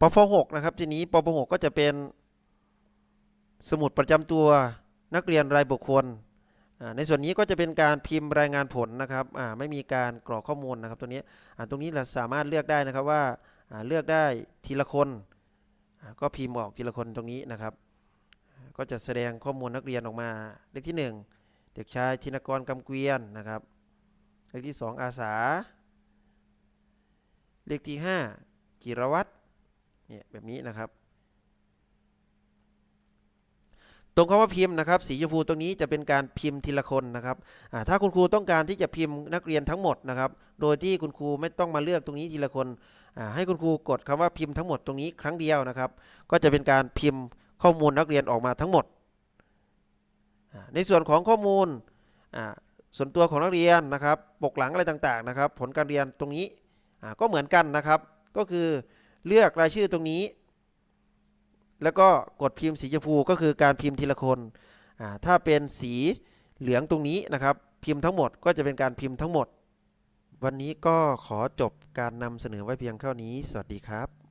ปฟ6นะครับ ทีนี้ปฟ6ก็จะเป็นสมุดประจำตัวนักเรียนรายบุคคล ในส่วนนี้ก็จะเป็นการพิมพ์รายงานผลนะครับไม่มีการกรอกข้อมูลนะครับ ตัวนี้ตรงนี้เราสามารถเลือกได้นะครับว่าเลือกได้ทีละคนก็พิมพ์ออกทีละคนตรงนี้นะครับ ก็จะแสดงข้อมูลนักเรียนออกมาเลขที่ 1 เด็กชายธินกรกำเกวียนนะครับ เลขที่ 2 อาสา เลขที่ 5 จิรวัตร เนี่ยแบบนี้นะครับ ตรงคำว่าพิมพ์นะครับ สีชมพูตรงนี้จะเป็นการพิมพ์ทีละคนนะครับถ้าคุณครูต้องการที่จะพิมพ์นักเรียนทั้งหมดนะครับ โดยที่คุณครูไม่ต้องมาเลือกตรงนี้ทีละคนให้คุณครูกดคำว่าพิมพ์ทั้งหมดตรงนี้ครั้งเดียวนะครับ ก็จะเป็นการพิมพ์ข้อมูลนักเรียนออกมาทั้งหมด ในส่วนของข้อมูลส่วนตัวของนักเรียนนะครับ ปกหลังอะไรต่างๆนะครับ ผลการเรียนตรงนี้ก็เหมือนกันนะครับ ก็คือ เลือกรายชื่อตรงนี้ แล้วก็กดพิมพ์สีชมพูก็คือการพิมพ์ทีละคนถ้าเป็นสีเหลืองตรงนี้นะครับ พิมพ์ทั้งหมดก็จะเป็นการพิมพ์ทั้งหมด วันนี้ก็ขอจบการนำเสนอไว้เพียงเท่านี้ สวัสดีครับ